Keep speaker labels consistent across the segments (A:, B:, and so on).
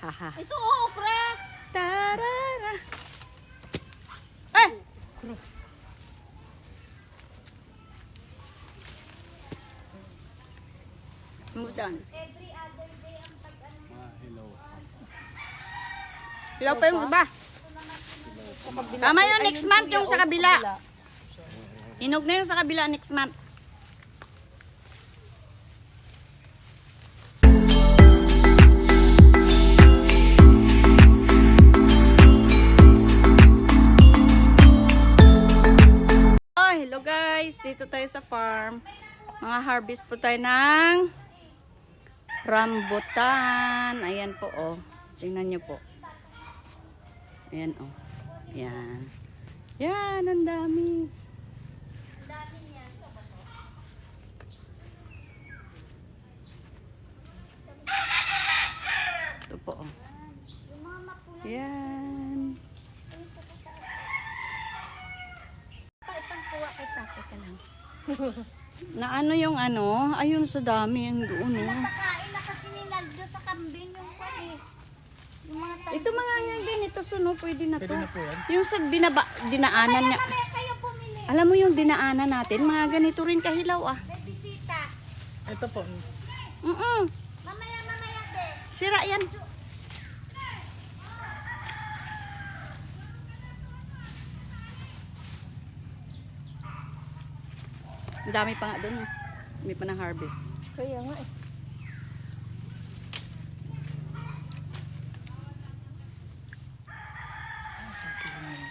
A: Haha.
B: Ito, oh, okra.
A: Tarara. Eh! Mudan. Ilaw pa yung iba. Tama yung next month yung sa kabila. Inog na yung sa kabila next month. Dito tayo sa farm. Mga harvest po tayo ng rambutan. Ayan po oh. Tingnan nyo po. Ayan oh. Yan. Yan, ang dami. Ito po oh. Yan.
B: Ipangkuha kay tatay ka lang.
A: Na ano yung ano? Ayun sa dami yung doon oh.
B: Nakain na kasi ni Naldo sa kambing yung kwan eh. Yung mga.
A: Ito mga yan ganito suno, pwede na to. Yung sa binaba, dinaanan niya. Alam mo yung dinaanan natin, mga ganito rin kahilaw ah.
B: May bisita.
C: Ito po.
A: Mm
B: Mamaya, mamaya, be.
A: Sira yan. Ang dami pa nga doon. Hindi pa na harvest.
B: Kaya nga eh.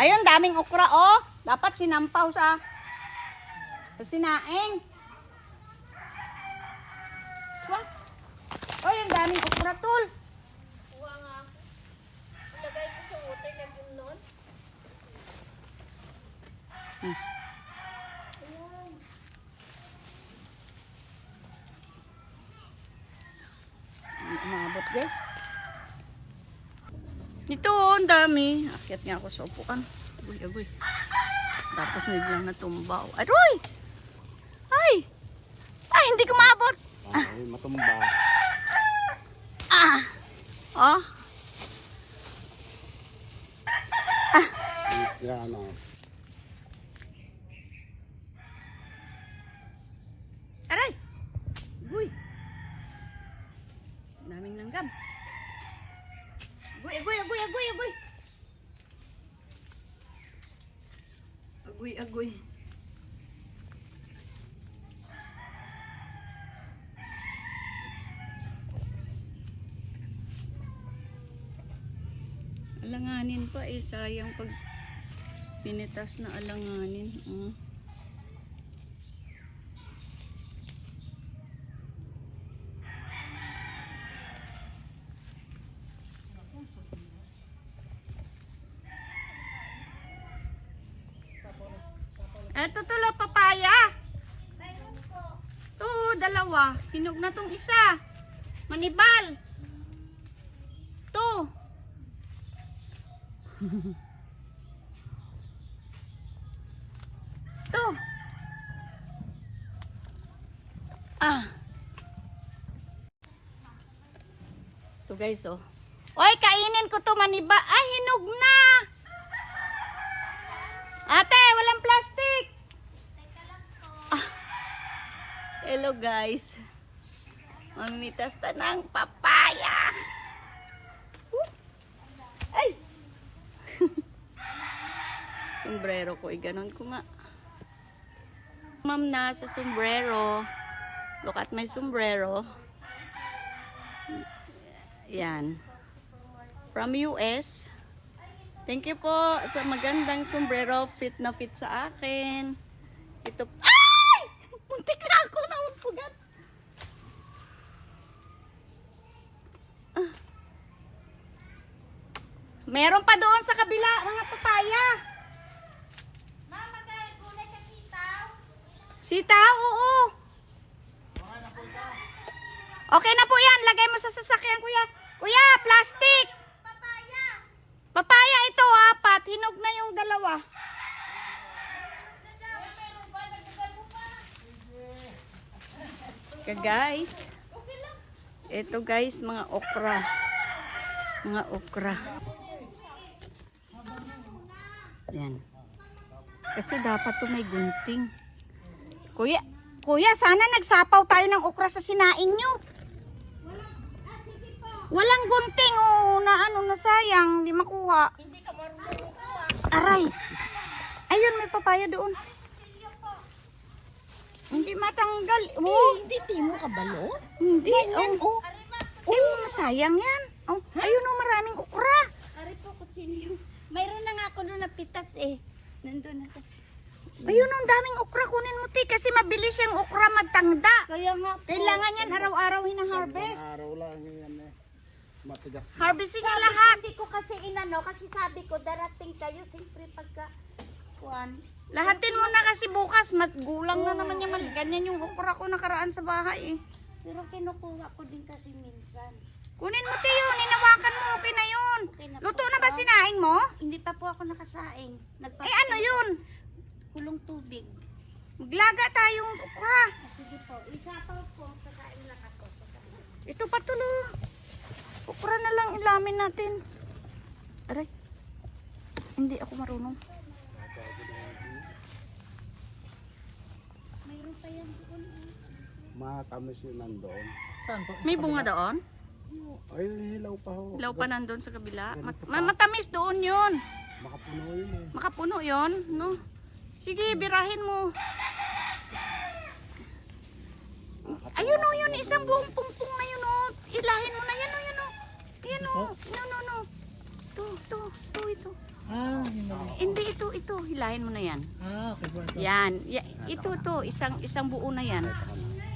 A: Ayun, daming okra oh. Dapat sinampaw sa sa sinaing. Wah. Oh, yung daming okra tol.
B: Kuha nga. Ilagay ko sa water na yung nun.
A: Umabot guys. Ito oh, ang dami. Akyat nga ako sa upuan. Agoy, agoy. Tapos biglang natumba. oh. Aroy! Ay! Ay, hindi ko maabot.
C: Ay, matumba.
A: Ah! Oh,
C: Yan o.
A: aray! Agoy! Daming langgam. Agoy, agoy, agoy, agoy, agoy! Agoy, agoy. Alanganin pa eh, sayang pag pinitas na alanganin. Mm. Eto tulo papaya.
B: Mayroon po.
A: To, dalawa. Hinog na tong isa. Manibal. To. To. Ah. To guys, oh. Oy, kainin ko to maniba. Ay, hinog na. Ate, walang plastic. Ah. Hello guys. Mamimitas ta ng papaya. Woo! Ay! Sombrero ko, eh, ganon ko nga. Ma'am na sa sombrero. Look at my sombrero. Yan. From US. Thank you po sa magandang sombrero. Fit na fit sa akin. Ito. Ay! Muntik na ako na upugat. Ah. Meron pa doon sa kabila mga papaya.
B: Mama, kaya gulay sa sitaw.
A: Sita, oo. Okay na po yan. Lagay mo sa sasakyan, kuya. Kuya, plastic.
B: Papaya.
A: Papaya ito, apat. Hinog na yung dalawa. Ka guys. Ito guys, mga okra. Mga okra. Yan. Kasi dapat to may gunting. Kuya, kuya, sana nagsapaw tayo ng okra sa sinaing nyo. Walang gunting, oh, na ano, na sayang, di makuha. Aray. Ayun, may papaya doon. Hindi matanggal. Oh,
B: Hindi, timo ka balo?
A: hindi. Oh, oh. oh, masayang yan. Oh, ayun oh, maraming okra.
B: Ari po, kutsilyo. Mayroon na nga ako doon na pitas eh. Nandun na sa...
A: Ayun oh, ang daming okra. Kunin mo, ti, kasi mabilis yung okra magtangda.
B: Kaya nga po.
A: Kailangan yan araw-araw hina-harvest.
C: Araw lang yan eh. Matigas.
A: Harvesting
B: ko,
A: lahat.
B: Hindi ko kasi inano, kasi sabi ko, darating kayo, siyempre pagka... Kuan.
A: Lahatin mo na kasi bukas. Matgulang na naman yung mal- ganyan yung okra ko nakaraan sa bahay eh.
B: Pero kinukuha ko din kasi minsan.
A: Kunin mo, ti, yun. Hinawakan mo. Okay na yun.
B: Okay na
A: Luto
B: po
A: na ba sinaing mo?
B: Hindi pa po ako nakasaing. Nagpa-
A: Eh, ano yun?
B: Kulong tubig.
A: Maglaga tayong okra.
B: Sige po, isapaw po, sakain lang ako.
A: Ito pa tulo. Okra na lang ilamin natin. Aray. Hindi ako marunong.
B: Mayroon pa yan doon.
C: Matamis yun nandoon.
A: May bunga doon?
C: Ay, hilaw pa ho.
A: Ilaw pa nandun sa kabila. Mat- ma- matamis doon yun.
C: Makapuno yun eh.
A: Makapuno yun, no? Sige, birahin mo. Ayun o, yun. Isang buong pungpung na yun o. Ilahin mo na yan o, yan o. Yan o. No, no, no. Ito, ito, ito, ito.
C: Ah.
A: Hindi, ito, ito. Hilahin mo na yan.
C: Ah, okay.
A: Yan. Ya, ito, ito. Isang, isang buo na yan.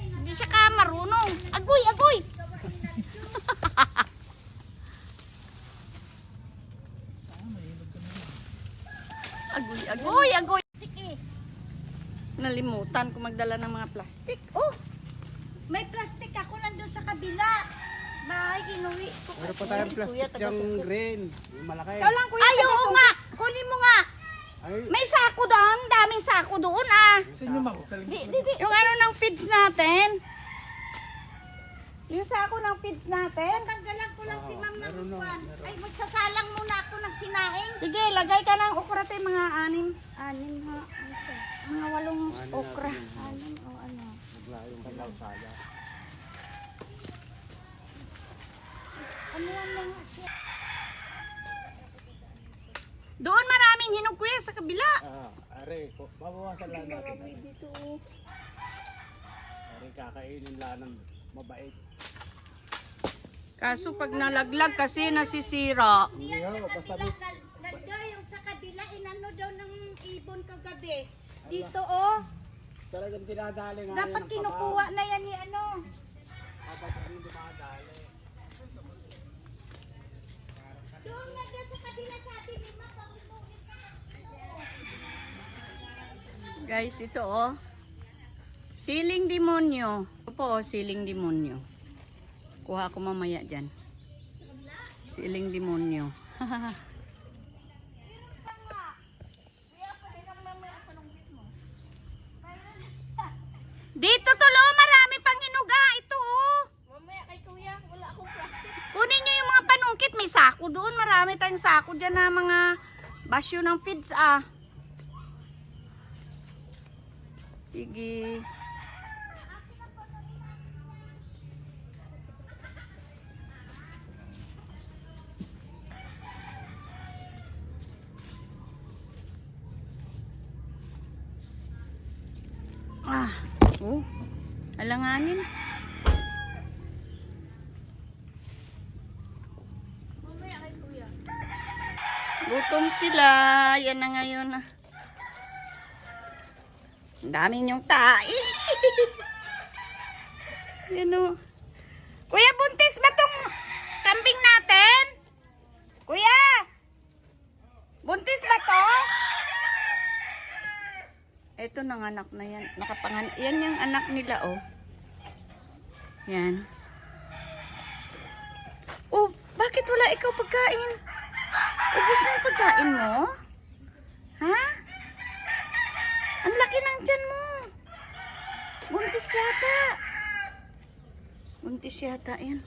A: Hindi siya ka marunong. Agoy, agoy! agoy, agoy, agoy. Nalimutan ko magdala ng mga plastic. Oh,
B: may plastic ako nandun sa kabila. Bahay, inuwi ko.
C: Meron pa tayong plastic yung green. Yung malaki.
A: ikaw lang kuya.
B: Ay, oo nga! Kunin mo nga!
C: Ay,
A: May sako doon. Daming sako doon ah.
C: sa inyo ma'am.
B: Di, di, di.
A: Yung ano ng feeds natin. Yung sako ng feeds natin.
B: Tanggalan ko lang si ma'am ng
C: meron.
B: Ay, magsasalang muna ako ng sinaing.
A: Sige, lagay ka ng okra tayo mga anim.
B: Anin ha. Ito.
A: Mga walong
C: Ano
A: okra.
B: Anin o ano.
C: Yung kalaw sada.
B: Ano ang mga siya?
A: Doon maraming hinog kuya sa kabila.
C: Ah, are, ko- babawasan lang natin.
B: Dito.
C: Are, kakainin lang ng mabait.
A: Kaso pag nalaglag kasi nasisira.
C: Hindi basta
B: yung sa kabila, inano daw ng ibon kagabi. Dito oh.
C: talagang dinadali nga
B: Dapat
C: yan ng
B: kinukuha na yan ni ano.
C: Dapat ano dumadali.
B: Doon nga dyan sa kabila sabi ni Ma, pangunuin ka.
A: Guys, ito oh. Siling demonyo. Ito po oh, siling demonyo. Kuha ko mamaya dyan. Siling demonyo. Dito tulo, marami pang hinuga. Ito oh.
B: Mamaya kay kuya, wala akong plastic.
A: Kunin nyo yung mga panungkit. May sako doon. Marami tayong sako dyan na mga basyo ng feeds ah. Sige. Ah, oh. Alanganin.
B: Mamaya kay kuya.
A: Gutom sila. Yan na ngayon. ah. Ang dami niyong tae. Yan o. Kuya, buntis ba tong kambing natin? Kuya! Buntis ba to? Ito nang anak na yan. Nakapangan. Yan yung anak nila, oh. Yan. Oh, bakit wala ikaw pagkain? Ubus na yung pagkain mo? Ha? Ang laki ng tiyan mo. Buntis yata. Buntis yata yan.